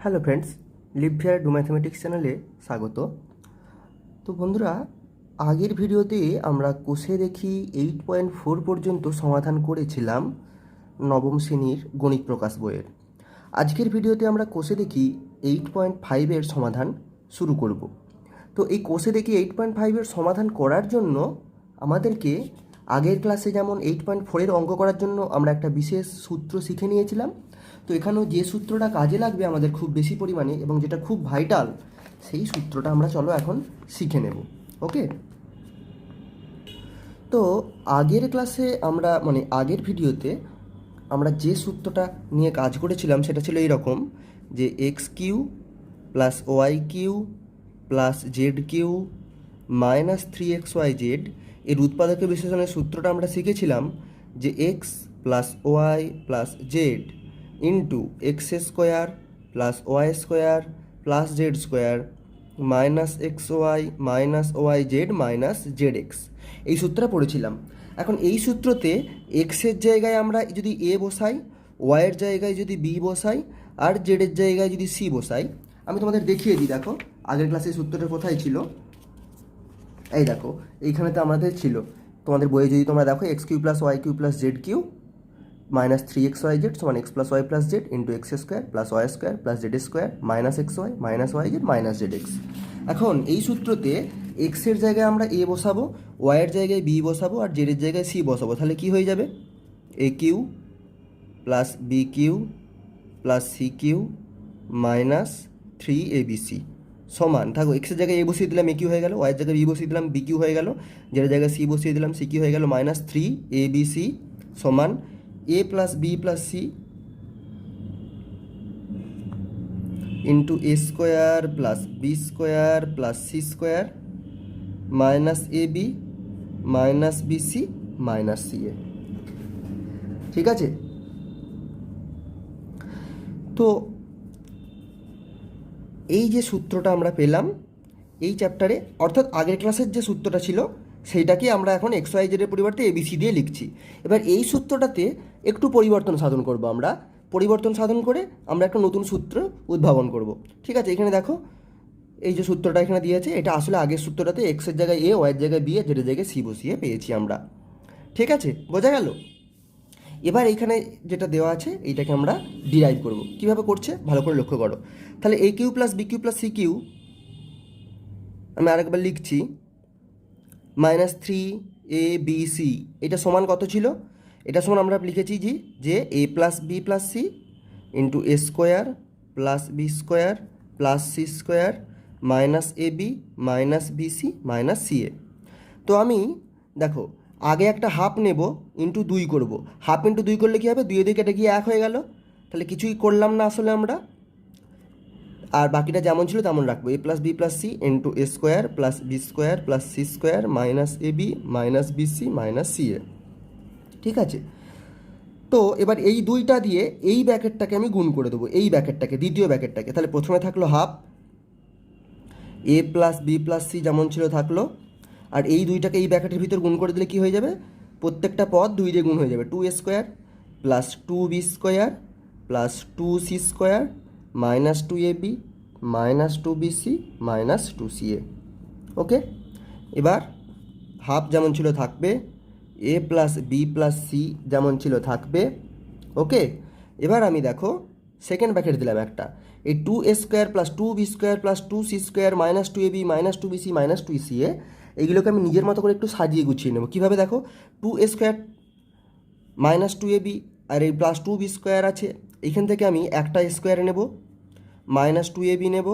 Hello friends লিভফেয়ার do mathematics চ্যানেলে স্বাগত। তো বন্ধুরা, আগের ভিডিওতে আমরা কোষে দেখি এইট পয়েন্ট ফোর পর্যন্ত সমাধান করেছিলাম নবম শ্রেণির গণিত প্রকাশ বইয়ের। আজকের ভিডিওতে আমরা কোষে দেখি এইট পয়েন্ট ফাইভের সমাধান শুরু করব। তো এই কোষে দেখি এইট পয়েন্ট ফাইভের সমাধান করার জন্য আমাদেরকে আগের ক্লাসে যেমন এইট পয়েন্ট ফোরের অঙ্ক করার জন্য আমরা একটা বিশেষ সূত্র শিখে নিয়েছিলাম তো এখানেও যে সূত্রটা কাজে লাগবে আমাদের খুব বেশি পরিমাণে এবং যেটা খুব ভাইটাল সেই সূত্রটা আমরা চলো এখন শিখে নেব ওকে তো আগের ক্লাসে আমরা মানে আগের ভিডিওতে আমরা যে সূত্রটা নিয়ে কাজ করেছিলাম সেটা ছিল এইরকম যে X cube plus Y cube plus Z cube minus three X Y Z এর উৎপাদকের বিশ্লেষণের সূত্রটা আমরা শিখেছিলাম যে X plus Y plus Z into X square plus Y square plus Z square minus X Y minus Y Z minus Z X এই সূত্রটা পড়েছিলাম। এখন এই সূত্রতে এক্সের জায়গায় আমরা যদি এ বসাই ওয়াইয়ের জায়গায় যদি বি বসাই, আর জেডের জায়গায় যদি সি বসাই, আমি তোমাদের দেখিয়ে দিই, দেখো, আগের ক্লাসে সূত্রটা কোথায় ছিল? এই দেখো এইখানে তো আমাদের ছিল। তোমাদের বইয়ে যদি তোমরা দেখো X cube plus Y cube plus Z cube minus three X Y Z সমান X plus Y plus Z into X square plus Y square plus Z square minus X Y minus Y Z minus Z X এখন এই সূত্রতে এক্সের জায়গায় আমরা এ বসাবো ওয়াইয়ের জায়গায় B বসাবো আর জেডের জায়গায় সি বসাবো। তাহলে কি হয়ে যাবে? A cube plus B cube plus C cube minus three A B C সমান। থাকো এক্সের জায়গায় এ বসিয়ে দিলাম এ কিউ হয়ে গেল ওয়াইয়ের জায়গায় বি বসিয়ে দিলাম বি কিউ হয়ে গেল জেডের জায়গায় সি বসিয়ে দিলাম সি কিউ হয়ে গেল minus three A B C সমান A plus B plus C into A square plus B square plus C square minus A B minus B C minus C A ঠিক আছে? তো এই যে সূত্রটা আমরা পেলাম, এই চ্যাপ্টারে অর্থাৎ আগের ক্লাসের যে সূত্রটা ছিল, সেইটাকে আমরা এখন এক্স ওয়াই জেডের পরিবর্তে এবিসি দিয়ে লিখছি। এবার এই সূত্রটাতে একটু পরিবর্তন সাধন করব আমরা। পরিবর্তন সাধন করে আমরা একটা নতুন সূত্র উদ্ভাবন করব। ঠিক আছে, এখানে দেখো, এই যে সূত্রটা এখানে দিয়েছে, এটা আসলে আগের সূত্রটাতে এক্সের জায়গায় এ ওয়াইয়ের জায়গায় বি জেডের জায়গায় সি বসিয়ে পেয়েছি আমরা। ঠিক আছে, বোঝা গেল? এবার এখানে যেটা দেওয়া আছে, এইটাকে আমরা ডিরাইভ করব। কীভাবে করছে? ভালো করে লক্ষ্য করো। তাহলে A cube plus B cube plus C cube আমি আরেকবার লিখছি minus three A B C এটা সমান কত ছিল? এটা সমান আমরা লিখেছি জি, যে A plus B plus C into A square plus B square plus C square minus A B minus B C minus C A তো আমি, দেখো, আগে একটা হাফ নেব ইন্টু দুই করব। হাফ ইন্টু দুই করলে কী হবে? দুই দুই কেটে গিয়ে এক হয়ে গেল। তাহলে কিছুই করলাম না আসলে আমরা। আর বাকিটা যেমন ছিল তেমন রাখব। A plus B plus C into A square plus B square plus C square minus A B minus B C minus C A ঠিক আছে? তো এবার এই দুইটা দিয়ে এই ব্যাকেটটাকে আমি গুণ করে দেবো, এই ব্যাকেটটাকে, দ্বিতীয় ব্যাকেটটাকে। তাহলে প্রথমে থাকল half, A plus B plus C যেমন ছিল থাকল, আর এই দুইটাকে এই ব্যাকেটের ভিতর গুণ করে দিলে কি হয়ে যাবে? প্রত্যেকটা পদ দুই দিয়ে গুণ হয়ে যাবে, two A square plus two B square plus two C square minus two A B minus two B C minus two C A. Okay? এবার হাফ যেমন ছিল থাকবে A plus B plus C যেমন ছিল থাকবে ওকে এবার আমি দেখো সেকেন্ড ব্যাকেট দিলাম একটা। এই two A square plus two B square plus two C square minus two A B minus two B C minus two C A এইগুলোকে আমি নিজের মতো করে একটু সাজিয়ে গুছিয়ে নেব। কীভাবে দেখো? Two A square minus two A B আর এই প্লাস টু বি স্কোয়ার আছে এইখান থেকে আমি একটা স্কোয়ার নেব মাইনাস টু এ বি নেব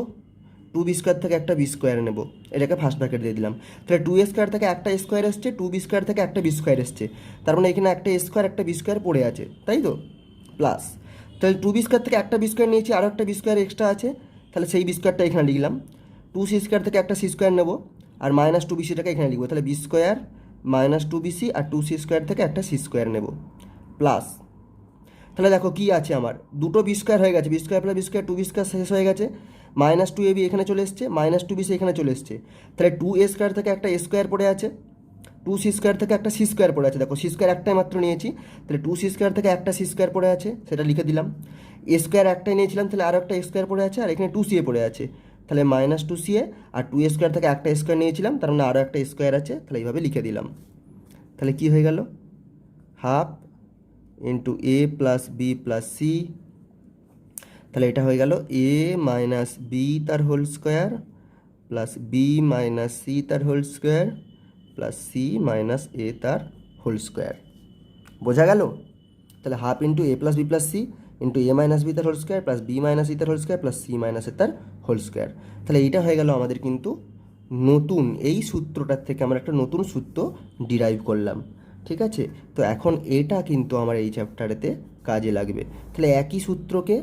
টু বি স্কোয়ার থেকে একটা বি স্কোয়ার নেব। এটাকে ফার্স্ট ব্র্যাকেট দিয়ে দিলাম। তাহলে টু স্কোয়ার থেকে একটা স্কোয়ার এসছে টু বি স্কোয়ার থেকে একটা বি স্কোয়ার এসছে। তার মানে এখানে একটা স্কোয়ার একটা বি স্কোয়ার পড়ে আছে, তাই তো? প্লাস তাহলে টু বি স্কোয়ার থেকে একটা বি স্কোয়ার নিয়েছি আরও একটা বি স্কোয়ার এক্সট্রা আছে। তাহলে সেই বি স্কোয়ারটা এখানে লিখলাম। টু সি স্কোয়ার থেকে একটা সি স্কোয়ার নেব, আর মাইনাস টু বিসিটাকে এখানে লিখব। তাহলে B square minus two B C আর টু সি স্কোয়ার থেকে একটা সি স্কোয়ার নেব। প্লাস তাহলে দেখো কি আছে আমার? দুটো বি স্কোয়ার হয়ে গেছে। B square plus B square two B square শেষ হয়ে গেছে। মাইনাস টু এ বি এখানে চলে এসছে। মাইনাস টু বি সি এখানে চলে এসছে। তাহলে টু এ স্কোয়ার থেকে একটা স্কোয়ার পড়ে আছে। টু সি স্কোয়ার থেকে একটা সি স্কোয়ার পড়ে আছে। দেখো সি স্কোয়ার একটাই মাত্র নিয়েছি। তাহলে টু সি স্কোয়ার থেকে একটা সি স্কোয়ার পড়ে আছে। সেটা লিখে দিলাম। এ স্কোয়ার একটাই নিয়েছিলাম। তাহলে আরও একটা স্কোয়ার পড়ে আছে। আর এখানে টু সি এ পড়ে আছে। তাহলে মাইনাস টু সি এ আর টু এ স্কোয়ার থেকে একটা স্কোয়ার নিয়েছিলাম। তার মানে আরও একটা স্কোয়ার আছে। তাহলে এইভাবে লিখে দিলাম। তাহলে কি হয়ে গেল? Half into A plus B plus C তাহলে এটা হয়ে গেল এ মাইনাস বি তার whole square plus B minus C তার whole square plus C minus A তার হোল স্কোয়ার বোঝা গেল? তাহলে half into A plus B plus C into A minus B তার whole square plus B minus C তার whole square plus C minus A তার whole square তাহলে এইটা হয়ে গেল আমাদের কিন্তু নতুন, এই সূত্রটার থেকে আমরা একটা নতুন সূত্র ডিরাইভ করলাম। ঠিক আছে? তো এখন এটা কিন্তু আমার এই চ্যাপ্টারেতে কাজে লাগবে। তাহলে একই সূত্রকে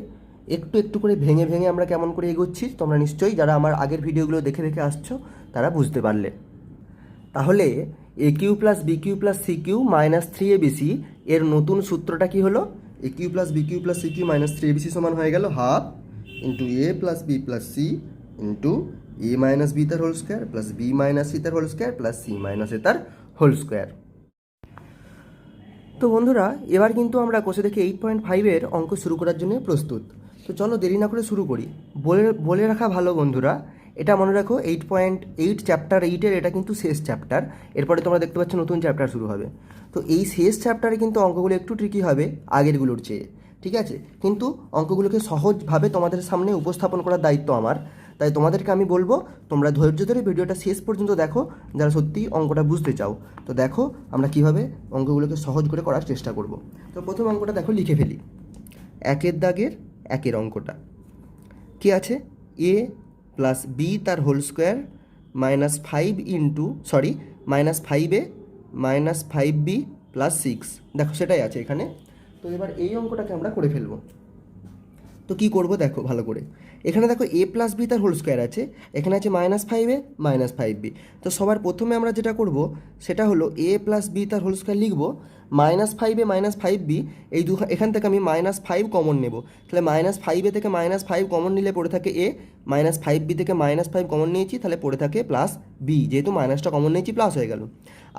একটু একটু করে ভেঙে ভেঙে আমরা কেমন করে এগোচ্ছি? তোমরা নিশ্চয়ই যারা আমার আগের ভিডিওগুলো দেখে দেখে আসছো, তারা বুঝতে পারলে। তাহলে A cube plus B cube plus C cube minus three A B C এর নতুন সূত্রটা কি হলো? A cube plus B cube plus C cube minus three A B C সমান হয়ে গেল half into A plus B plus C into A minus B তার whole square plus B minus C তার whole square plus C minus A তার whole square তো বন্ধুরা, এবার কিন্তু আমরা কোষে দেখে এইট পয়েন্ট ফাইভের অঙ্ক শুরু করার জন্য প্রস্তুত। তো চলো দেরি না করে শুরু করি। বলে বলে রাখা ভালো বন্ধুরা, এটা মনে রাখো এইট পয়েন্ট এইট চ্যাপ্টার এইটের এটা কিন্তু শেষ চ্যাপ্টার এরপরে তোমরা দেখতে পাচ্ছ নতুন চ্যাপ্টার শুরু হবে। তো এই শেষ চ্যাপ্টারে কিন্তু অঙ্কগুলো একটু ট্রিকি হবে আগেরগুলোর চেয়ে, ঠিক আছে? কিন্তু অঙ্কগুলোকে সহজভাবে তোমাদের সামনে উপস্থাপন করার দায়িত্ব আমার। তাই তোমাদেরকে আমি বলব, তোমরা ধৈর্য ধরে ভিডিওটা শেষ পর্যন্ত দেখো, যারা সত্যিই অঙ্কটা বুঝতে চাও। তো দেখো, আমরা কীভাবে অঙ্কগুলোকে সহজ করে করার চেষ্টা করব। তো প্রথম অঙ্কটা দেখো, লিখে ফেলি। একের দাগের একের অঙ্কটা। কি আছে? এ প্লাস বি তার whole square minus five into sorry minus five A minus five B plus six দেখো, সেটাই আছে এখানে। তো এবার এই অঙ্কটাকে আমরা করে ফেলব। তো কী করব? দেখো, ভালো করে। এখানে দেখো এ প্লাস বি তার হোল স্কোয়ার আছে, এখানে আছে minus five A minus five B তো সবার প্রথমে আমরা যেটা করব, সেটা হলো এ প্লাস বি তার হোল স্কোয়ার লিখব minus five A minus five B এই দু, এখান থেকে আমি মাইনাস ফাইভ কমন নেব। তাহলে মাইনাস ফাইভ এ থেকে মাইনাস ফাইভ কমন নিলে পড়ে থাকে এ মাইনাস ফাইভ বি থেকে মাইনাস ফাইভ কমন নিয়েছি, তাহলে পড়ে থাকে প্লাস বি যেহেতু মাইনাসটা কমন নিয়েছি প্লাস হয়ে গেল।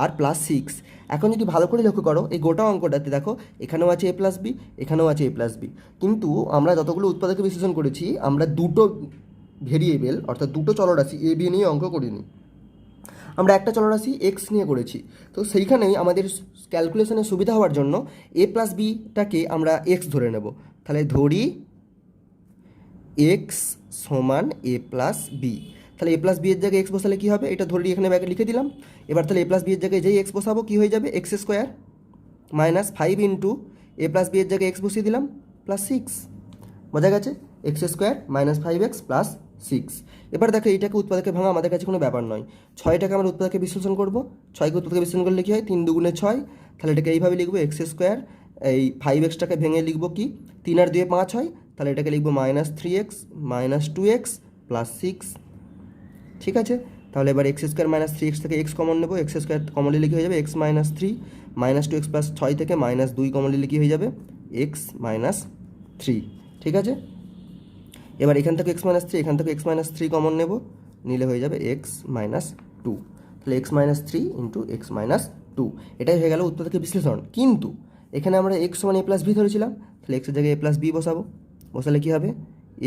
আর প্লাস সিক্স এখন যদি ভালো করে লক্ষ্য করো, এই গোটা অঙ্কটাতে দেখো, এখানেও আছে এ প্লাস বি এখানেও আছে এ প্লাস বি কিন্তু আমরা যতগুলো উৎপাদকে বিশ্লেষণ করেছি, আমরা দুটো ভেরিয়েবল অর্থাৎ দুটো চলরাশি এ বি নিয়ে অঙ্ক করিনি। আমরা একটা চলরাশি এক্স নিয়ে করেছি। তো সেইখানেই আমাদের ক্যালকুলেশনের সুবিধা হওয়ার জন্য এ প্লাস বিটাকে আমরা এক্স ধরে নেব। তাহলে ধরি এক্স সমান এ প্লাস বি তাহলে এ প্লাস বি এর জায়গায় এক্স বসালে কী হবে? এটা ধরি এখানে ব্যাগে লিখে দিলাম। এবার তাহলে এ প্লাস বি এর জায়গায় যেই এক্স বসাবো, কী হয়ে যাবে? X square minus five into A plus B এর জায়গায় এক্স বসিয়ে দিলাম প্লাস সিক্স বোঝা গেছে? X square minus five X plus six এবার দেখো, এইটাকে উৎপাদকে ভাঙা আমাদের কাছে কোনো ব্যাপার নয়। ছয়টাকে আমরা উৎপাদকে বিশ্লেষণ করব। ছয়কে উৎপাদকে বিশ্লেষণ করলে কী হয়? তিন দুগুণে ছয়। তাহলে এটাকে এইভাবে লিখব এক্স স্কোয়ার এই ফাইভ এক্সটাকে ভেঙে লিখব কি? তিন আর দুয়ে পাঁচ হয়। তাহলে এটাকে লিখব minus three X minus two X plus six ঠিক আছে? তাহলে এবার X square minus three X থেকে এক্স কমন নেব এক্স স্কোয়ার কমন নিলে কী হয়ে যাবে X minus three minus two X plus ছয় থেকে মাইনাস দুই কমন নিলে কী হয়ে যাবে এক্স মাইনাস থ্রি ঠিক আছে? এবার এখান থেকে এক্স মাইনাস থ্রি এখান থেকে এক্স মাইনাস থ্রি কমন নেব, নিলে হয়ে যাবে এক্স মাইনাস টু তাহলে X minus three into X minus two এটাই হয়ে গেল উৎপাদকের বিশ্লেষণ, কিন্তু এখানে আমরা এক্স সমান এ প্লাস বি ধরেছিলাম, তাহলে এক্সের জায়গায় এ প্লাস বি বসাবো, বসালে কী হবে?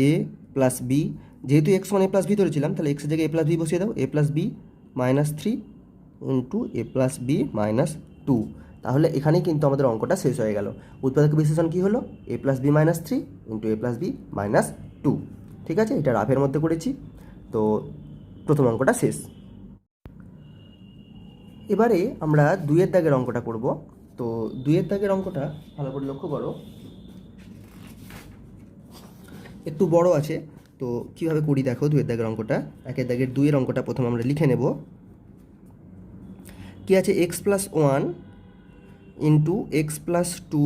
এ প্লাস বি যেহেতু এক্স সমান এ প্লাস বি ধরেছিলাম, তাহলে এক্সের জায়গায় এ প্লাস বি বসিয়ে দাও। A plus B minus three into A plus B minus two তাহলে এখানেই কিন্তু আমাদের অঙ্কটা শেষ হয়ে গেল। উৎপাদক বিশ্লেষণ কী হলো? A plus B minus three into A plus B minus two ঠিক আছে? এটা রাফের মধ্যে করেছি। তো প্রথম অঙ্কটা শেষ। এবারে আমরা দুইয়ের দাগের অঙ্কটা করব। তো দুইয়ের দাগের অঙ্কটা ভালো করে লক্ষ্য করো। একটু বড় আছে। তো কীভাবে করি দেখো দুইয়ের দাগের অঙ্কটা? একের দাগের দুইয়ের অঙ্কটা প্রথম আমরা লিখে নেব। কি আছে? X plus one into X plus two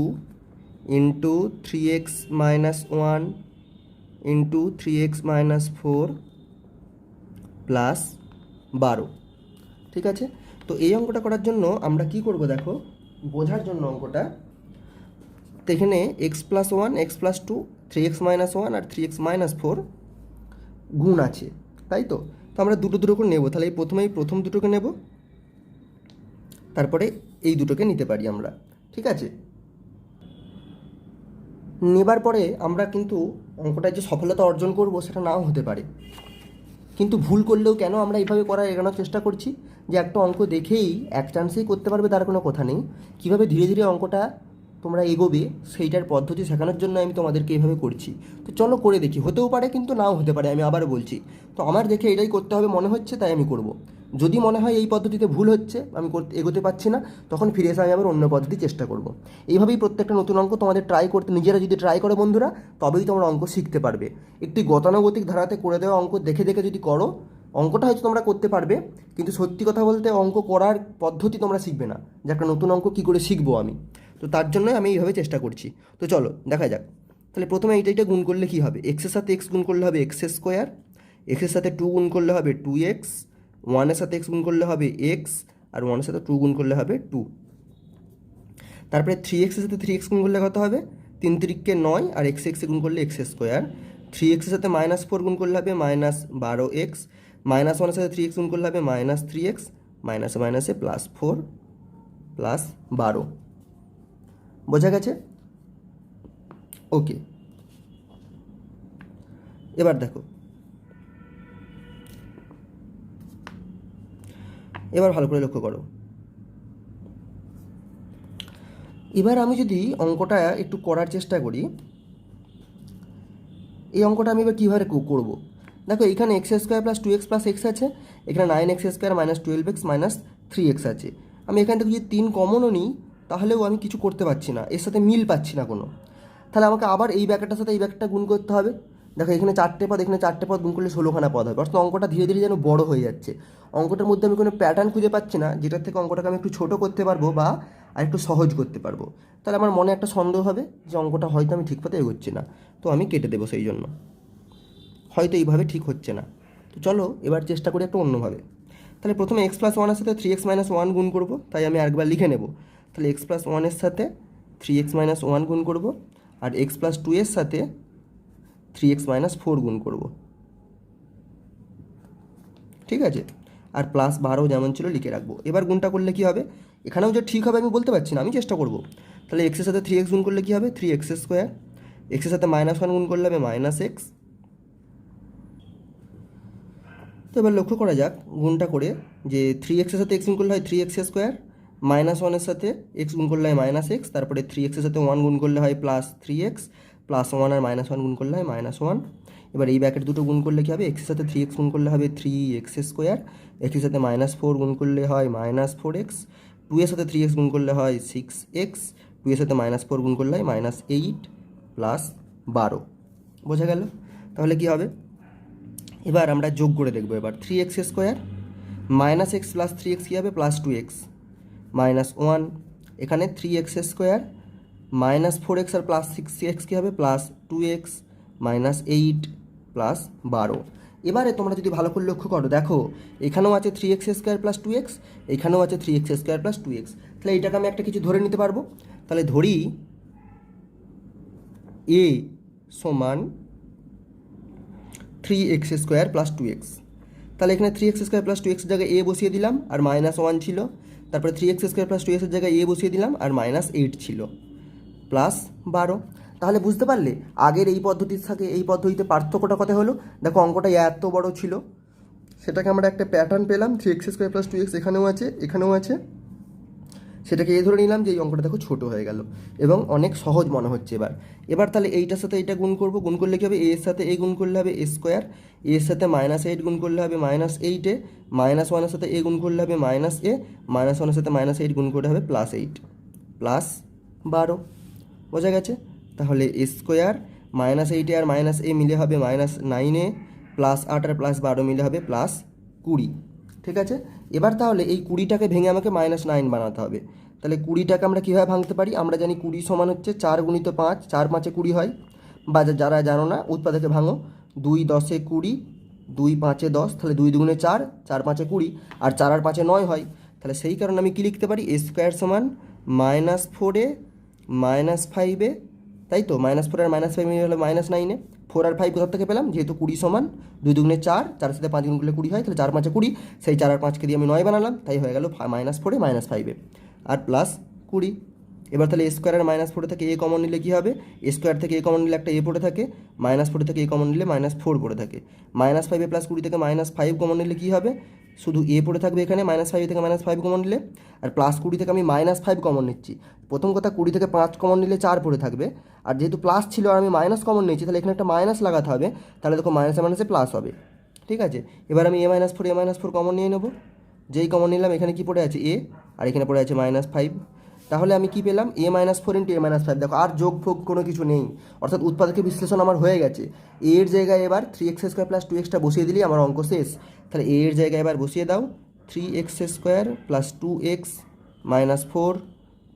into three X minus one into three X minus four plus বারো ঠিক আছে? তো এই অঙ্কটা করার জন্য আমরা কি করব দেখো? বোঝার জন্য অঙ্কটা। এখানে X plus one X plus two three X minus one আর থ্রি এক্স মাইনাস ফোর গুণ আছে, তাই তো? তো আমরা দুটো দুটো করে নেব, তাহলে এই প্রথমেই প্রথম দুটোকে নেব, তারপরে এই দুটোকে নিতে পারি আমরা, ঠিক আছে? নেবার পরে আমরা কিন্তু অঙ্কটায় যে সফলতা অর্জন করব সেটা নাও হতে পারে। কিন্তু ভুল করলেও কেন আমরা এইভাবে করার এগোনোর চেষ্টা করছি? যে একটা অঙ্ক দেখেই এক চান্সেই করতে পারবে, তার কোনো কথা নেই। কীভাবে ধীরে ধীরে অঙ্কটা তোমরা এগোবে, সেইটার পদ্ধতি শেখানোর জন্য আমি তোমাদেরকে এইভাবে করছি। তো চলো করে দেখি। হতেও পারে কিন্তু নাও হতে পারে, আমি আবার বলছি। তো আমার দেখে এটাই করতে হবে, মনে হচ্ছে, তাই আমি করব। যদি মনে হয় এই পদ্ধতিতে ভুল হচ্ছে, আমি করতে, এগোতে পারছি না, তখন ফিরে এসে আমি আবার অন্য পদ্ধতি চেষ্টা করব। এইভাবেই প্রত্যেকটা নতুন অঙ্ক তোমাদের ট্রাই করতে, নিজেরা যদি ট্রাই করো বন্ধুরা, তবেই তোমরা অঙ্ক শিখতে পারবে। একটি গতানুগতিক ধারাতে করে দেওয়া অঙ্ক দেখে দেখে যদি করো, অঙ্কটা হয়তো তোমরা করতে পারবে, কিন্তু সত্যি কথা বলতে অঙ্ক করার পদ্ধতি তোমরা শিখবে না। যে একটা নতুন অঙ্ক কী করে শিখব আমি? তো তার জন্যই আমি এইভাবে চেষ্টা করছি। তো চলো, দেখা যাক। তাহলে প্রথমে এইটা এইটা গুণ করলে কী হবে? এক্সের সাথে এক্স গুণ করলে হবে এক্স স্কোয়ার এক্সের সাথে টু গুণ করলে হবে টু এক্স ওয়ানের সাথে এক্স গুণ করলে হবে এক্স আর ওয়ানের সাথে টু গুণ করলে হবে টু তারপরে থ্রি এক্সের সাথে থ্রি এক্স গুণ করলে কত হবে? তিন তিরিককে নয়, আর এক্স এক্সে গুণ করলে এক্স স্কোয়ার থ্রি এক্সের সাথে মাইনাস ফোর গুণ করলে হবে মাইনাস বারো এক্স মাইনাস ওয়ানের সাথে থ্রি এক্স গুণ করলে হবে মাইনাস থ্রি এক্স মাইনাসে মাইনাসে প্লাস ফোর প্লাস বারো। বোঝা গেছে? ওকে এবার দেখো। এবার ভালো করে লক্ষ্য করো। এবার আমি যদি অঙ্কটা একটু করার চেষ্টা করি, এই অঙ্কটা আমি এবার কীভাবে করব? দেখো, এখানে X square plus two X plus X আছে, এখানে nine X square minus twelve X minus three X আছে। আমি এখান থেকে যদি তিন কমনও নিই তাহলেও আমি কিছু করতে পারছি না, এর সাথে মিল পাচ্ছি না কোনো। তাহলে আমাকে আবার এই ব্যাকেটটার সাথে এই ব্যাকেটটা গুণ করতে হবে। দেখো, এখানে চারটে পদ, এখানে চারটে পদ গুণ করলে ষোলোখানা পদ হবে অর্থাৎ অঙ্কটা ধীরে ধীরে যেন বড় হয়ে যাচ্ছে। অঙ্কটার মধ্যে আমি কোনো প্যাটার্ন খুঁজে পাচ্ছি না, যেটার থেকে অঙ্কটাকে আমি একটু ছোটো করতে পারব বা আর একটু সহজ করতে পারব। তাহলে আমার মনে একটা সন্দেহ হবে যে অঙ্কটা হয়তো আমি ঠিক পথে এগোচ্ছি না। তো আমি কেটে দেবো সেই জন্য। হয়তো এইভাবে ঠিক হচ্ছে না। তো চলো, এবার চেষ্টা করি একটু অন্যভাবে। তাহলে প্রথমে এক্স প্লাস ওয়ানের সাথে থ্রি এক্স মাইনাস ওয়ান গুণ করব, তাই আমি আরেকবার লিখে নেব। তাহলে এক্স প্লাস ওয়ানের সাথে থ্রি এক্স মাইনাস ওয়ান গুণ করব আর এক্স প্লাস টু এর সাথে থ্রি এক্স মাইনাস ফোর গুণ করব। ঠিক আছে? আর প্লাস বারো যেমন ছিল লিখে রাখব। এবার গুণটা করলে কি হবে? এখানেও যে ঠিক হবে আমি বলতে পারছি না, আমি চেষ্টা করব। তাহলে এক্সের সাথে থ্রি এক্স গুণ করলে কী হবে? থ্রি এক্স স্কোয়ার এক্সের সাথে মাইনাস ওয়ান গুণ করলে হবে মাইনাস এক্স তো এবার লক্ষ্য করা যাক, গুণটা করে যে থ্রি এক্সের সাথে এক্স গুণ করলে হয় থ্রি এক্স স্কোয়ার মাইনাস ওয়ানের সাথে এক্স গুণ করলে হয় মাইনাস এক্স তারপরে থ্রি এক্সের সাথে ওয়ান গুণ করলে হয় plus three X plus one আর মাইনাস ওয়ান গুণ করলে হয় মাইনাস ওয়ান এবার এই ব্যাকেট দুটো গুণ করলে কী হবে? এক্সের সাথে থ্রি এক্স গুণ করলে হবে থ্রি এক্স স্কোয়ার এক্সের সাথে মাইনাস ফোর গুণ করলে হয় মাইনাস ফোর এক্স টু এর সাথে থ্রি এক্স গুণ করলে হয় সিক্স এক্স টু এর সাথে মাইনাস ফোর গুণ করলে হয় মাইনাস এইট প্লাস বারো। বোঝা গেল? তাহলে কি হবে? এবার আমরা যোগ করে দেখব এবার। Three X square minus X plus three X কী হবে? Plus two X minus one এখানে three X square minus four X আর প্লাস সিক্স এক্স কী হবে? Plus two X minus eight plus বারো এবারে তোমরা যদি ভালো করে লক্ষ্য করো, দেখো, এখানেও আছে three X square plus two X এখানেও আছে three X square plus two X তাহলে এইটাকে আমি একটা কিছু ধরে নিতে পারব? তাহলে ধরি এ সমান three X square plus two X তাহলে এখানে three X square plus two এক্সের জায়গায় এ বসিয়ে দিলাম, আর মাইনাস ওয়ান ছিল। তারপরে three X square plus two এক্সের জায়গায় এ বসিয়ে দিলাম আর মাইনাস এইট ছিল। প্লাস বারো। তাহলে বুঝতে পারলে আগের এই পদ্ধতির সাথে এই পদ্ধতিতে পার্থক্যটা কথা হলো? দেখো অঙ্কটা এত বড় ছিল। সেটাকে আমরা একটা প্যাটার্ন পেলাম three X square plus two X এখানেও আছে এখানেও আছে। সেটাকে এই ধরে নিলাম যে এই অঙ্কটা দেখো ছোটো হয়ে গেল। এবং অনেক সহজ মনে হচ্ছে এবার। এবার তাহলে এইটার সাথে এইটা গুণ করব। গুণ করলে কী হবে? এর সাথে এ গুণ করলে হবে এ স্কোয়ার। এর সাথে মাইনাস এইট গুণ করলে হবে মাইনাস এইটে মাইনাস ওয়ানের সাথে এ গুণ করলে হবে মাইনাস এ। মাইনাস ওয়ানের সাথে মাইনাস এইট গুণ করলে হবে প্লাস এইট প্লাস বারো। বোঝা গেছে? তাহলে এ স্কোয়ার মাইনাস এইটে আর মাইনাস এ মিলে হবে মাইনাস নাইনে প্লাস আট আর প্লাস বারো মিলে হবে প্লাস কুড়ি। ঠিক আছে? এবার তাহলে এই কুড়িটাকে ভেঙে আমাকে মাইনাস নাইন বানাতে হবে। তাহলে কুড়িটাকে আমরা কীভাবে ভাঙতে পারি? আমরা জানি কুড়ি সমান হচ্ছে চার গুণিত পাঁচ, চার পাঁচে কুড়ি হয়। বা যারা জানো না, উৎপাদকে ভাঙো। দুই দশে কুড়ি, দুই পাঁচে দশ, তাহলে দুই দুগুণে চার চার পাঁচে কুড়ি, আর চার আর পাঁচে নয় হয়। তাহলে সেই কারণে আমি কী লিখতে পারি? এ স্কোয়ার সমান মাইনাস ফোরে মাইনাস ফাইভে তাই তো? মাইনাস ফোর আর মাইনাস ফাইভ মিলে হলো মাইনাস নাইনে ফোর আর ফাইভ কোথার থেকে পেলাম? যেহেতু কুড়ি সমান, দুই দুগুণে চার চার সাথে পাঁচ গুণ করলে কুড়ি হয়, তাহলে চার পাঁচে কুড়ি, সেই চার আর পাঁচকে দিয়ে আমি নয় বানালাম, তাই হয়ে গেল মাইনাস ফোরে মাইনাস ফাইভে আর প্লাস কুড়ি। এবার তাহলে এ স্কোয়ার আর মাইনাস ফোরে থেকে এ কমন নিলে কী হবে? স্কোয়ার থেকে এ কমন নিলে একটা এ পড়ে থাকে মাইনাস ফোরে থেকে এ কমন নিলে মাইনাস ফোর পড়ে থাকে। মাইনাস ফাইভে প্লাস কুড়ি থেকে মাইনাস ফাইভ কমন নিলে কী হবে? শুধু এ পড়ে থাকবে এখানে মাইনাস ফাইভ থেকে মাইনাস ফাইভ কমন নিলে, আর প্লাস কুড়ি থেকে আমি মাইনাস ফাইভ কমন নিচ্ছি। প্রথম কথা, কুড়ি থেকে পাঁচ কমন নিলে চার পড়ে থাকবে। আর যেহেতু প্লাস ছিল আর আমি মাইনাস কমন নিচ্ছি তাহলে এখানে একটা মাইনাস লাগাতে হবে। তাহলে দেখো মাইনাসে মাইনাসে প্লাস হবে। ঠিক আছে? এবার আমি A minus four A minus four common নিয়ে নেব। যেই কমন নিলাম, এখানে কি পড়ে আছে? এ আর এখানে পড়ে আছে মাইনাস ফাইভ তাহলে আমি কি পেলাম? A minus four into A minus five দেখো, আর যোগ ফোগ কোনো কিছু নেই। অর্থাৎ উৎপাদকের বিশ্লেষণ আমার হয়ে গেছে। এ এর জায়গায় এবার three X square plus two extra বসিয়ে দিলেই আমার অঙ্ক শেষ। তাহলে এ এর জায়গায় এবার বসিয়ে দাও। Three X square plus two X minus four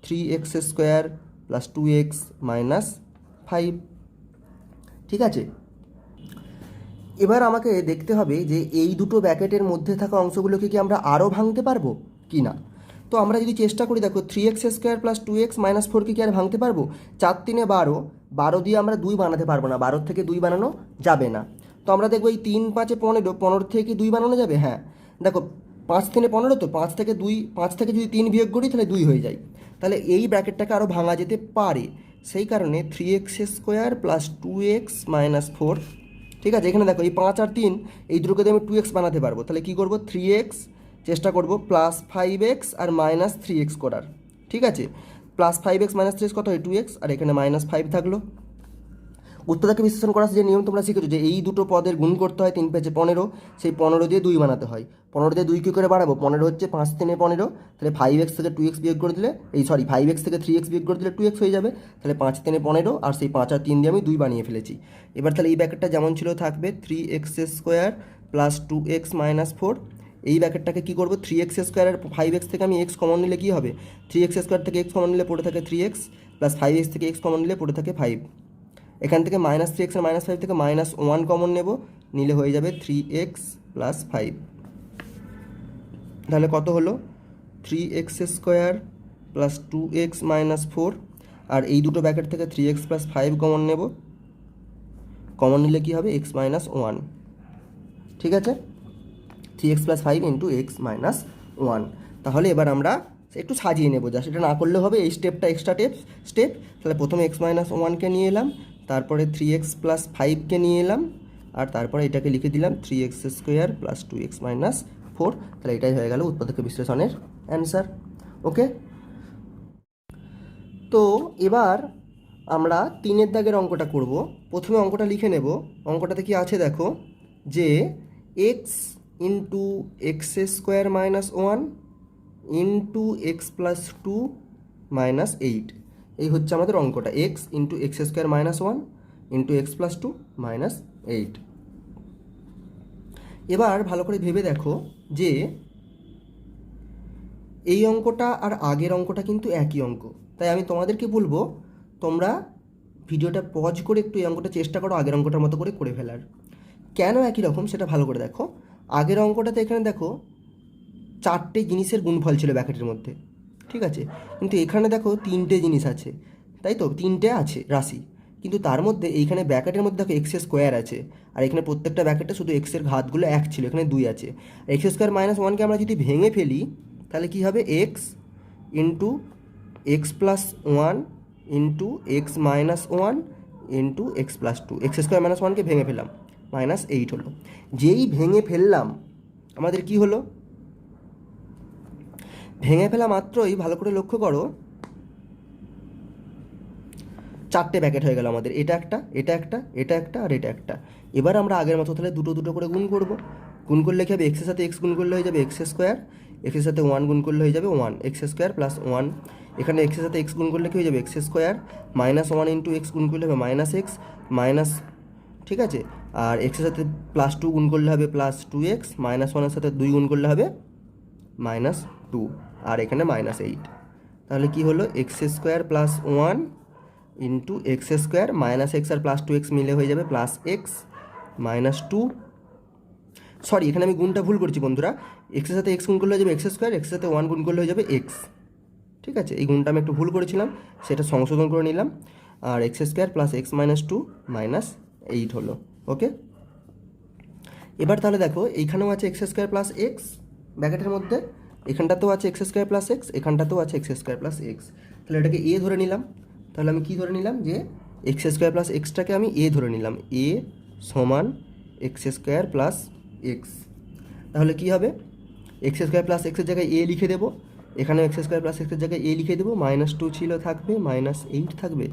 three X square plus two X minus five ঠিক আছে? এবার আমাকে দেখতে হবে যে এই দুটো ব্যাকেটের মধ্যে থাকা অংশগুলোকে কি আমরা আরও ভাঙতে পারব? কি না? তো আমরা যদি চেষ্টা করি, দেখো three X square plus two X minus ফোরকে কি আর ভাঙতে পারব? চার তিনে বারো বারো দিয়ে আমরা দুই বানাতে পারব না। বারোর থেকে দুই বানানো যাবে না। তো আমরা দেখব এই তিন পাঁচে পনেরো পনেরো থেকে দুই বানানো যাবে? হ্যাঁ। দেখো, পাঁচ তিনে পনেরো তো পাঁচ থেকে দুই, পাঁচ থেকে যদি তিন বিয়োগ করি, তাহলে দুই হয়ে যায়। তাহলে এই ব্র্যাকেটটাকে আরও ভাঙা যেতে পারে। সেই কারণে three X square plus two X minus four ঠিক আছে? এখানে দেখো, এই পাঁচ আর তিন, এই দুটোকে দিয়ে আমি টু এক্স বানাতে পারব। তাহলে কী করব? থ্রি এক্স চেষ্টা করব প্লাস ফাইভ এক্স আর মাইনাস থ্রি এক্স করার, ঠিক আছে? Plus five x minus three x কত হয়? টু এক্স আর এখানে মাইনাস ফাইভ থাকল। উত্তরটাকে বিশ্লেষণ করার যে নিয়ম তোমরা শিখেছো যে এই দুটো পদের গুণ করতে হয় তিন পেজে পনেরো, সেই পনেরো দিয়ে দুই বানাতে হয়। পনেরো দিয়ে দুই কী করে বাড়াবো? পনেরো হচ্ছে পাঁচ তিনে পনেরো, তাহলে ফাইভ এক্স থেকে টু এক্স বিয়োগ করে দিলে, এই সরি ফাইভ এক্স থেকে থ্রি এক্স বিয়োগ করে দিলে টু এক্স হয়ে যাবে, তাহলে পাঁচ তিনে পনেরো আর সেই পাঁচ আর তিন দিয়ে আমি দুই বানিয়ে ফেলেছি। এবার তাহলে এই ব্যাকেটটা যেমন ছিল থাকবে three x square plus two x minus four এই ব্যাকেটটাকে কী করব? থ্রি এক্স স্কোয়ার আর ফাইভ এক্স থেকে আমি এক্স কমন নিলে কী হবে? থ্রি এক্স স্কোয়ার থেকে এক্স কমন নিলে পড়ে থাকে three x plus five x থেকে এক্স কমন নিলে পড়ে থাকে ফাইভ এখান থেকে মাইনাস থ্রি এক্স আর মাইনাস ফাইভ থেকে মাইনাস ওয়ান কমন নেব, নিলে হয়ে যাবে থ্রি এক্স প্লাস ফাইভ তাহলে কত হলো? Three x square plus two x minus four আর এই দুটো ব্যাকেট থেকে three x plus five common নেব। কমন নিলে কী হবে? এক্স মাইনাস ওয়ান ঠিক আছে? Three x plus five into x minus one তাহলে এবার আমরা একটু সাজিয়ে নেব, যা সেটা না করলে হবে, এই স্টেপটা এক্সট্রা টেপ স্টেপ তাহলে প্রথমে এক্স মাইনাস ওয়ানকে নিয়ে এলাম, তারপরে থ্রি এক্স প্লাস ফাইভকে নিয়ে এলাম, আর তারপরে এটাকে লিখে দিলাম three x square plus two x minus four তাহলে এটাই হয়ে গেল উৎপাদক বিশ্লেষণের অ্যান্সার ওকে তো এবার আমরা তিনের দাগের অঙ্কটা করব, প্রথমে অঙ্কটা লিখে নেব, অঙ্কটাতে কি আছে দেখো, যে x into x square minus one into x plus two minus eight এই হচ্ছে আমাদের অঙ্কটা। X into x square minus one into x plus two minus eight এবার ভালো করে ভেবে দেখো যে এই অঙ্কটা আর আগের অঙ্কটা কিন্তু একই অঙ্ক। তাই আমি তোমাদেরকে বলব, তোমরা ভিডিওটা পজ করে একটু এই অঙ্কটা চেষ্টা করো আগের অঙ্কটার মতো করে করে ফেলার। কেন একই রকম সেটা ভালো করে দেখো। আগের অঙ্কটাতে এখানে দেখো চারটে জিনিসের গুণফল ছিল ব্যাকেটের মধ্যে, ঠিক আছে? কিন্তু এখানে দেখো তিনটে জিনিস আছে, তাই তো? তিনটে আছে, রাশি। কিন্তু তার মধ্যে এইখানে ব্যাকেটের মধ্যে দেখো এক্স স্কোয়ার আছে, আর এখানে প্রত্যেকটা ব্যাকেটে শুধু এক্সের ঘাতগুলো এক ছিল, এখানে দুই আছে। এক্স স্কোয়ার মাইনাস ওয়ানকে আমরা যদি ভেঙে ফেলি, তাহলে কী হবে? X into x plus one into x minus one into x plus two x square minus ওয়ানকে ভেঙে ফেলাম মাইনাস এইট হলো। যেই ভেঙে ফেললাম, আমাদের কি হলো? ভেঙে ফেলা মাত্রই ভালো করে লক্ষ্য করো, চারটে প্যাকেট হয়ে গেল আমাদের। এটা একটা এটা একটা এটা একটা, আর এটা একটা। এবার আমরা আগের মতো তাহলে দুটো দুটো করে গুণ করব। গুণ করলে কি হবে? এক্সের সাথে এক্স গুণ করলে হয়ে যাবে এক্স স্কোয়ার এক্সের সাথে ওয়ান গুণ করলে হয়ে যাবে one x square plus one এখানে এক্সের সাথে এক্স গুণ করলে কি হয়ে যাবে? X square minus one into x গুণ করলে হবে মাইনাস এক্স মাইনাস ঠিক আছে? আর এক্সের সাথে প্লাস টু গুণ করলে হবে প্লাস টু এক্স মাইনাস ওয়ানের সাথে দুই গুণ করলে হবে মাইনাস টু আর এখানে মাইনাস এইট তাহলে কি হলো? X square plus one into x square minus x আর প্লাস টু এক্স মিলে হয়ে যাবে plus x minus two sorry এখানে আমি গুণটা ভুল করছি বন্ধুরা। এক্সের সাথে এক্স গুণ করলে হয়ে যাবে এক্স স্কোয়ার এক্সের সাথে ওয়ান গুণ করলে হয়ে যাবে এক্স ঠিক আছে? এই গুণটা আমি একটু ভুল করেছিলাম, সেটা সংশোধন করে নিলাম। আর x square plus x minus two minus eight হলো ওকে এবার তাহলে দেখো, এইখানেও আছে এক্স স্কোয়ার প্লাস এক্স ব্যাকেটের মধ্যে, এখানটাতেও আছে এক্স স্কোয়ার প্লাস এক্স এখানটাতেও আছে এক্স স্কোয়ার প্লাস এক্স তাহলে এটাকে এ ধরে নিলাম। তাহলে আমি কি ধরে নিলাম যে এক্স স্কোয়ার প্লাস এক্সটাকে আমি এ ধরে নিলাম এ সমান এক্স স্কোয়ার প্লাস এক্স তাহলে কি হবে? এক্স স্কোয়ার প্লাস এক্সের জায়গায় এ লিখে দেবো এখানে এক্স স্কোয়ার প্লাস এক্সের জায়গায় এ লিখে দেবো মাইনাস টু ছিল থাকবে মাইনাস এইট থাকবে,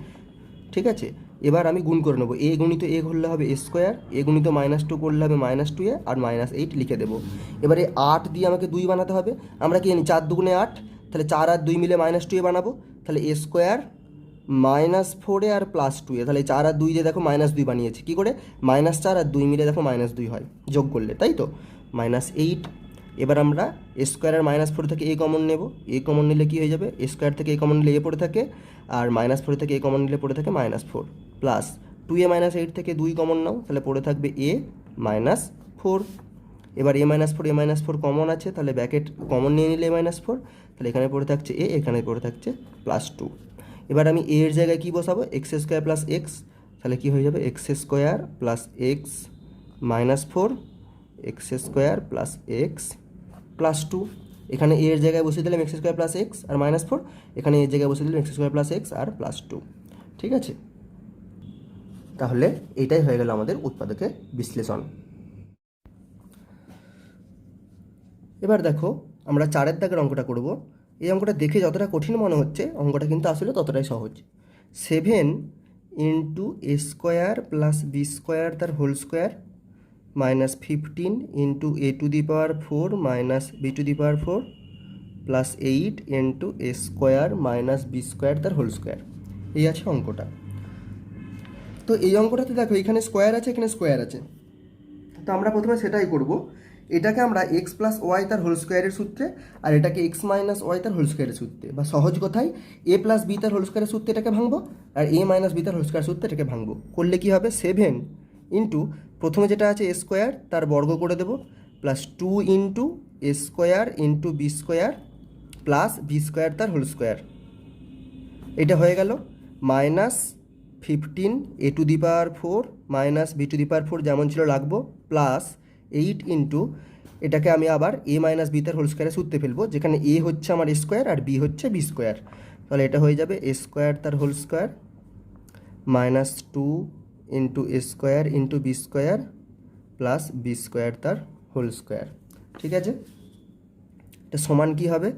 ঠিক আছে? এবার আমি গুণ করে নেব। এ গুণিত এ করলে হবে এ স্কোয়ার, এ গুণিত মাইনাস টু করলে হবে মাইনাস টু এ আর মাইনাস এইট লিখে দেবো। এবারে আট দিয়ে আমাকে দুই বানাতে হবে। আমরা কি জানি চার দুগুণে আট? তাহলে চার আর দুই মিলে মাইনাস টু এ বানাবো। তাহলে এ স্কোয়ার মাইনাস ফোরে আর প্লাস টু এ। তাহলে চার আর দুই দিয়ে দেখো মাইনাস দুই বানিয়েছি। কী করে? মাইনাস চার আর দুই মিলে দেখো মাইনাস দুই হয়। যোগ করলে, তাই তো? মাইনাস এইট এবার আমরা স্কোয়ার আর মাইনাস ফোর থেকে এ কমন নেব। এ কমন নিলে কী হয়ে যাবে? স্কোয়ার থেকে এ কমন নিলে এ পড়ে থাকে আর মাইনাস ফোর থেকে এ কমন নিলে পড়ে থাকে minus four plus two a minus eight থেকে দুই কমন নাও, তাহলে পড়ে থাকবে এ মাইনাস ফোর এবার a minus four a minus four common আছে, তাহলে ব্যাকেট কমন নিয়ে নিলে এ মাইনাস ফোর তাহলে এখানে পড়ে থাকছে এ এখানে পড়ে থাকছে প্লাস টু এবার আমি এ এর জায়গায় কী বসাবো? এক্স স্কোয়ার প্লাস এক্স তাহলে কী হয়ে যাবে? X square plus x minus four x square plus x plus two এখানে এর জায়গায় বসিয়ে দিলাম এক্স স্কোয়ার প্লাস এক্স আর মাইনাস ফোর এখানে এর জায়গায় বসিয়ে দিলাম এক্স স্কোয়ার প্লাস এক্স আর প্লাস টু ঠিক আছে? তাহলে এটাই হয়ে গেল আমাদের উৎপাদকের বিশ্লেষণ। এবার দেখো, আমরা চারের দাগের অঙ্কটা করব। এই অঙ্কটা দেখে যতটা কঠিন মনে হচ্ছে, অঙ্কটা কিন্তু আসলে ততটাই সহজ। Seven into a square plus b square তার whole square minus fifteen into a to the power four minus b to the power four plus eight into a square minus b square তার whole square এই আছে অঙ্কটা। তো এই অঙ্কটাতে দেখো, এখানে square আছে, এখানে স্কোয়ার আছে। তো আমরা প্রথমে সেটাই করব। এটাকে আমরা এক্স প্লাস ওয়াই তার হোল স্কোয়ারের সূত্রে আর এটাকে এক্স মাইনাস ওয়াই তার হোল স্কোয়ারের সূত্রে বা সহজ কথায় এ প্লাস বি তার হোল স্কোয়ারের সূত্রে এটাকে ভাঙবো আর এ মাইনাস বি তার হোল স্কোয়ার সূত্রে এটাকে ভাঙবো। করলে কি হবে? সেভেন ইন্টু প্রথমে যেটা আছে এ স্কোয়ার তার বর্গ করে দেবো plus two into a square into b square plus b square তার হোল স্কোয়ার এটা হয়ে গেল minus fifteen a to the power four minus b to the power four যেমন ছিল লাগবো প্লাস এইট ইন্টু এটাকে আমি আবার এ মাইনাস বি তার হোল স্কোয়ারে সূত্রে ফেলব, যেখানে এ হচ্ছে আমার স্কোয়ার আর বি হচ্ছে বি স্কোয়ার তাহলে এটা হয়ে যাবে এ স্কোয়ার তার whole square minus two into a square into b square plus b square তার হোল স্কোয়ার ঠিক আছে? এটা সমান কি হবে?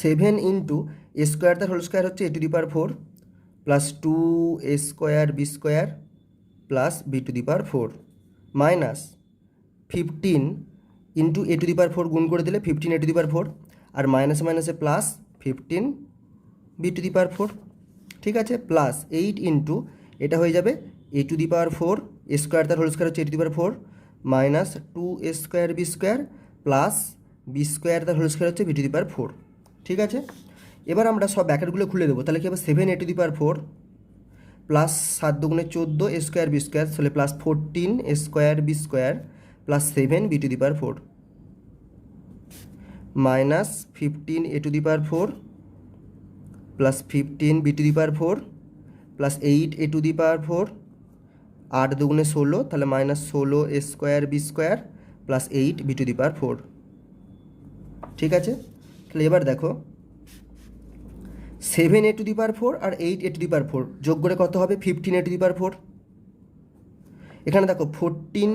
সেভেন ইন্টু এ স্কোয়ার তার হোল স্কোয়ার হচ্ছে a to the power four plus two a square b square plus b to the power four minus fifteen into a to the power four গুণ করে দিলে fifteen a to the power four আর মাইনাসে মাইনাসে plus fifteen b to the power four ঠিক আছে? Plus eight into এটা হয়ে যাবে a to the power four square তার হোল স্কোয়ার হচ্ছে a to the power four minus two a square b square plus b square তার whole square হচ্ছে b to the power four ঠিক আছে? এবার আমরা সব ব্যাকেটগুলো খুলে দেবো, তাহলে কি হবে? Seven a to the power four plus সাত দুগুণে চোদ্দ স্কোয়ার বি স্কোয়ার তাহলে plus fourteen square b square plus seven b to the power four minus fifteen a to the power four plus fifteen b to the power four plus eight a to the power four আট দুগুণে ষোলো তাহলে minus ষোলো a square b square plus eight b to the power four ঠিক আছে তাহলে এবার দেখো seven a to the power four R eight a to the power four যোগ করে কত হবে fifteen a to the power four এখানে দেখো ফোরটিন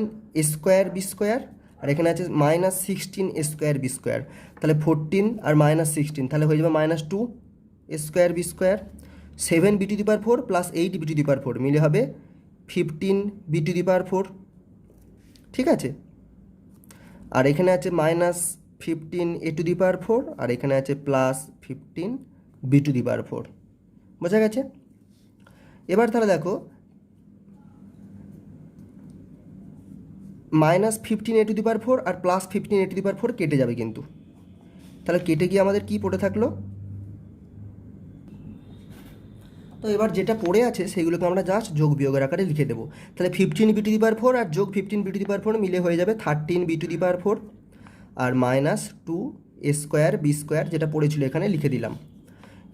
স্কোয়ার বি স্কোয়ার আর এখানে আছে minus sixteen square b square তাহলে ফোরটিন আর মাইনাস সিক্সটিন তাহলে হয়ে যাবে minus two square b square, seven b to the power four plus eight b to the power four মিলে হবে fifteen b to the power four. ঠিক আছে? আর এখানে আছে minus fifteen a to the power four আর এখানে আছে plus fifteen b to the power four. বোঝা গেছে? এবার তাহলে দেখো, minus fifteen a to the power four R plus fifteen a to the power four কেটে যাবে কিন্তু। তাহলে কেটে গিয়ে আমাদের কি পড়ে থাকল? তো এবার যেটা পড়ে আছে সেগুলোকে আমরা জাস্ট যোগ বিয়োগের আকারে লিখে দেবো। তাহলে fifteen b to the power four আর যোগ fifteen b to the power four মিলে হয়ে যাবে thirteen b to the power four R minus two a square b square যেটা পড়েছিল এখানে লিখে দিলাম।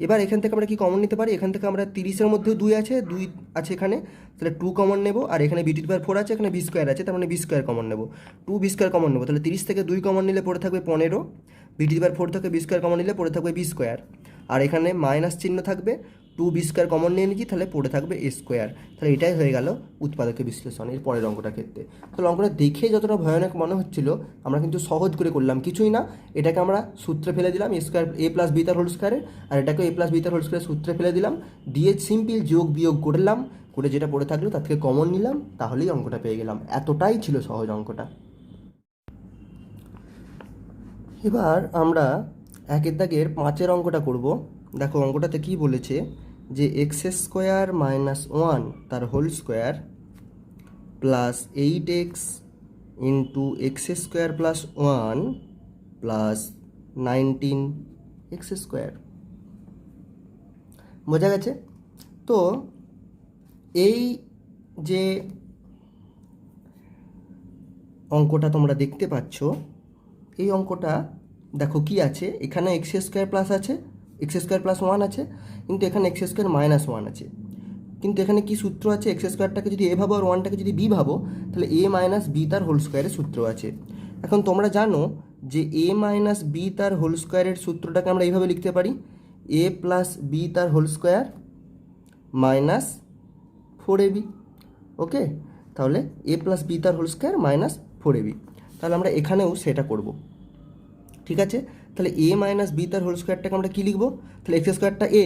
এবার এখান থেকে আমরা কি কমন নিতে পারি? এখান থেকে আমরা তিরিশের মধ্যেও দুই আছে দুই আছে এখানে। তাহলে টু কমন নেব আর এখানে বি টু পাওয়ার ফোর আছে, এখানে বি স্কোয়ার আছে, তার মানে বি স্কোয়ার কমন নেব। টু বি স্কোয়ার কমন নেব, তাহলে তিরিশ থেকে দুই কমন নিলে পড়ে থাকবে পনেরো। বি টু পাওয়ার ফোর থেকে বি স্কোয়ার কমন নিলে পড়ে থাকবে বি স্কোয়ার আর এখানে মাইনাস চিহ্ন থাকবে টু বি স্কোয়ার কমন নিয়ে নিচ্ছি তাহলে পড়ে থাকবে এ স্কোয়ার তাহলে এটাই হয়ে গেল উৎপাদকের বিশ্লেষণ এর পরের অঙ্কটার ক্ষেত্রে। তাহলে অঙ্কটা দেখে যতটা ভয়ানক মনে হচ্ছিল, আমরা কিন্তু সহজ করে করলাম, কিছুই না। এটাকে আমরা সূত্রে ফেলে দিলাম a square a plus b তার হোল স্কোয়ারে আর এটাকে এ প্লাস বি তার হোল স্কোয়ার সূত্রে ফেলে দিলাম। দিয়ে সিম্পল যোগ বিয়োগ করলাম করে যেটা পড়ে থাকল তার থেকে কমন নিলাম, তাহলেই অঙ্কটা পেয়ে গেলাম। এতটাই ছিল সহজ অঙ্কটা। এবার আমরা একের দাগের পাঁচের অঙ্কটা করব। দেখো অঙ্কটাতে কি বলেছে যে এক্স স্কোয়ার মাইনাস ওয়ান তার whole square plus eight x into x square plus one plus nineteen x square. বোঝা গেছে? তো এই যে অঙ্কটা তোমরা দেখতে পাচ্ছ, এই অঙ্কটা দেখো কি আছে? এখানে এক্স স্কোয়ার প্লাস আছে এক্স স্কোয়ার প্লাস ওয়ান আছে, কিন্তু এখানে এক্স স্কোয়ার মাইনাস ওয়ান আছে। কিন্তু এখানে কি সূত্র আছে? এক্স স্কোয়ারটাকে যদি এ ভাবো আর ওয়ানটাকে যদি বি ভাবো, তাহলে এ মাইনাস বি তার হোল স্কোয়ারের সূত্র আছে। এখন তোমরা জানো যে এ মাইনাস বি তার হোল স্কোয়ারের সূত্রটাকে আমরা এইভাবে লিখতে পারি। এ প্লাস বি তার whole square minus four a b okay তাহলে এ প্লাস বি তার whole square minus four a b তাহলে আমরা এখানেও সেটা করব। ঠিক আছে? তাহলে এ মাইনাস বি তার হোল স্কোয়ারটাকে আমরা কী লিখব? তাহলে এক্স স্কোয়ারটা এ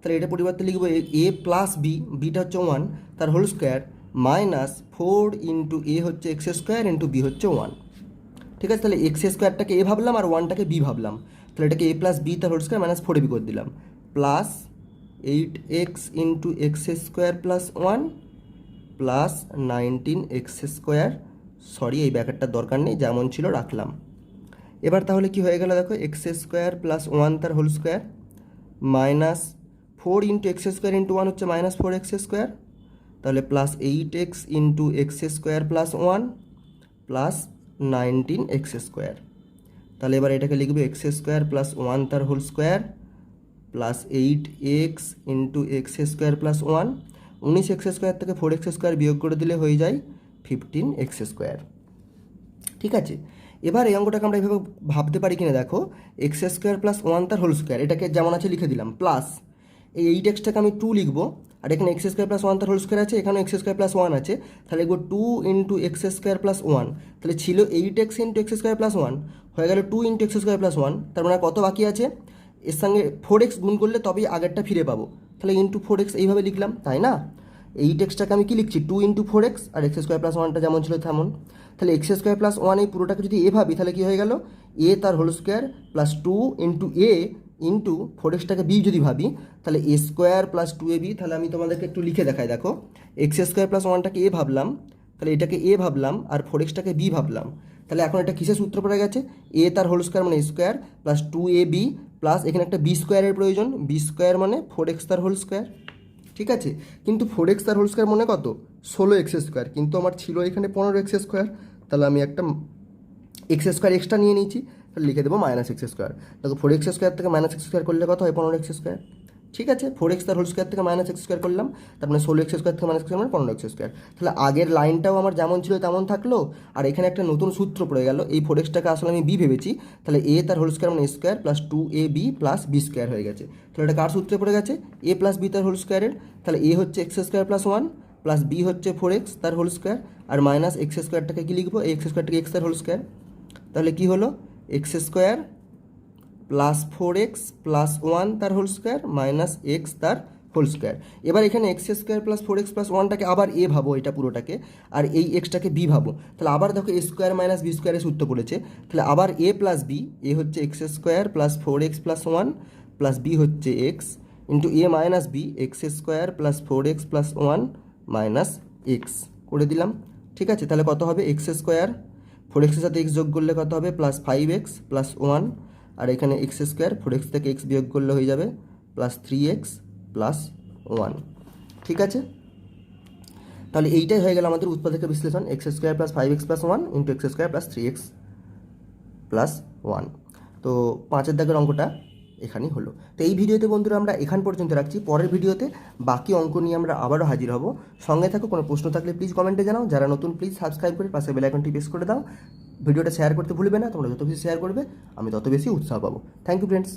তাহলে এটা পরিবর্তে লিখব এ প্লাস বি বিটা হচ্ছে ওয়ান তার whole square minus four into a হচ্ছে এক্স স্কোয়ার ইন্টু বি হচ্ছে ওয়ান ঠিক আছে? তাহলে এক্স স্কোয়ারটাকে এ ভাবলাম আর ওয়ানটাকে বি ভাবলাম। তাহলে এটাকে এ প্লাস বি তার whole square minus four b করে দিলাম। Plus eight x into x square plus one plus nineteen x square sorry এই ব্যাকেটটার দরকার নেই, যেমন ছিল রাখলাম। এবার তাহলে কি হয়ে গেল দেখো এক্স স্কোয়ার প্লাস ওয়ান তার whole square minus four into x square into one হচ্ছে মাইনাস ফোর এক্স স্কোয়ার তাহলে plus eight x into x square plus one plus nineteen x square তাহলে এবার এটাকে লিখবে এক্স স্কোয়ার প্লাস ওয়ান তার whole square plus eight x into x square plus one উনিশ x square থেকে four x square বিয়োগ করে দিলে হয়ে যায় ফিফটিন এক্স স্কোয়ার ঠিক আছে? এবার এই অঙ্কটাকে আমরা এভাবে ভাবতে পারি কিনা দেখো এক্স স্কোয়ার প্লাস ওয়ান তার হোল স্কোয়ার এটাকে যেমন আছে লিখে দিলাম প্লাস এই এইট এক্সটাকে আমি টু লিখব, আর এখানে এক্স স্কোয়ার প্লাস ওয়ান তার হোল স্কোয়ার আছে এখানে এক্স স্কোয়ার প্লাস ওয়ান আছে, তাহলে লিখব two into x square plus one তাহলে ছিল eight x into x square plus one হয়ে গেল two into x square plus one তার মানে কত বাকি আছে? এর সঙ্গে ফোর এক্স গুণ করলে তবেই আগেরটা ফিরে পাবো, তাহলে ইন্টু ফোর এক্স এইভাবে লিখলাম, তাই না? এইট এক্সটাকে আমি কি লিখছি? টু ইন্টু ফোর এক্স আর এক্স স্কোয়ার প্লাস ওয়ানটা যেমন ছিল তেমন। তাহলে এক্স স্কোয়ার প্লাস ওয়ান এই পুরোটাকে যদি এ ভাবি, তাহলে কী হয়ে গেল? এ তার whole square plus two into a into four এক্সটাকে b যদি ভাবি, তাহলে a square plus two a b তাহলে আমি তোমাদেরকে একটু লিখে দেখাই, দেখো। এক্স স্কোয়ার প্লাস ওয়ানটাকে এ ভাবলাম, তাহলে এটাকে এ ভাবলাম আর ফোর এক্সটাকে বি ভাবলাম। তাহলে এখন এটা কিসের সূত্র পড়ে গেছে? এ তার হোল স্কোয়ার মানে square plus two a b plus এখানে একটা বি স্কোয়ারের প্রয়োজন। বি স্কোয়ার মানে ফোর এক্স তার হোল স্কোয়ার ঠিক আছে? কিন্তু ফোর এক্স আর হোল স্কোয়ার মনে কত? ষোলো এক্স স্কোয়ার কিন্তু আমার ছিল এখানে পনেরো এক্স স্কোয়ার তাহলে আমি একটা এক্স স্কোয়ার এক্সট্রা নিয়ে নিয়েছি। তাহলে লিখে দেবো মাইনাস এক্স স্কোয়ার দেখো ফোর এক্স স্কোয়ার থেকে মাইনাস এক্স স্কোয়ার করলে কত হয়? পনেরো এক্স স্কোয়ার ঠিক আছে? ফোর এক্স তার হোল স্কোয়ার থেকে মাইনাস এক্স স্কোয়ার করলাম তার মানে ষোলো এক্স স্কোয়ার থেকে মাইনাস স্কোয়ার মানে পনেরো এক্স স্কোয়ার তাহলে আগের লাইনটাও আমার যেমন ছিল, তেমন থাকল, আর এখানে একটা নতুন সূত্র পড়ে গেল, এই ফোর এক্সটাকে আসলে আমি বি ভেবেছি, তাহলে এ তার হোল স্কোয়ার মানে square plus two a b plus b square হয়ে গেছে। তাহলে এটা কার সূত্রে পড়ে গেছে? এ প্লাস বি তার হোল স্কোয়ারের তাহলে এ হচ্ছে x square plus one plus b হচ্ছে ফোর এক্স তার হোল স্কোয়ার আর মাইনাস এক্স স্কোয়ারটাকে কী লিখব? এক্স স্কোয়ারটাকে এক্স তার হোল স্কোয়ার তাহলে কী হলো? X square plus four x plus one তার হোল স্কোয়ার মাইনাস এক্স তার হোল স্কোয়ার এবার এখানে x square plus four x plus ওয়ানটাকে আবার এ ভাবো এটা পুরোটাকে, আর এই এক্সটাকে বি ভাবো। তাহলে আবার দেখো এ স্কোয়ার মাইনাস বি স্কোয়ারের সূত্র পড়েছে তাহলে আবার এ প্লাস বি এ হচ্ছে x square plus four x plus one plus b হচ্ছে x into a minus b x square plus four x plus one minus x করে দিলাম। ঠিক আছে? তাহলে কত হবে? এক্স স্কোয়ার ফোর এক্সের সাথে এক্স যোগ করলে কত হবে? Plus five x plus one আর এখানে এক্স স্কোয়ার ফোর এক্স থেকে এক্স বিয়োগ করলে হয়ে যাবে plus three x plus one ঠিক আছে? তাহলে এইটাই হয়ে গেল আমাদের উৎপাদকের বিশ্লেষণ x square plus five x plus one into x square plus three x plus one তো পাঁচের দাগের অঙ্কটা এখানেই হলো। তো এই ভিডিওতে বন্ধুরা আমরা এখান পর্যন্ত রাখছি। পরের ভিডিওতে বাকি অঙ্ক নিয়ে আমরা আবারও হাজির হব। সঙ্গে থাকো, কোনো প্রশ্ন থাকলে প্লিজ কমেন্টে জানাও। যারা নতুন প্লিজ সাবস্ক্রাইব করে পাশে বেল আইকনটি প্রেস করে দাও। ভিডিওটা শেয়ার করতে ভুলবে না, তোমরা যত বেশি শেয়ার করবে, আমি তত বেশি উৎসাহ পাবো। Thank you friends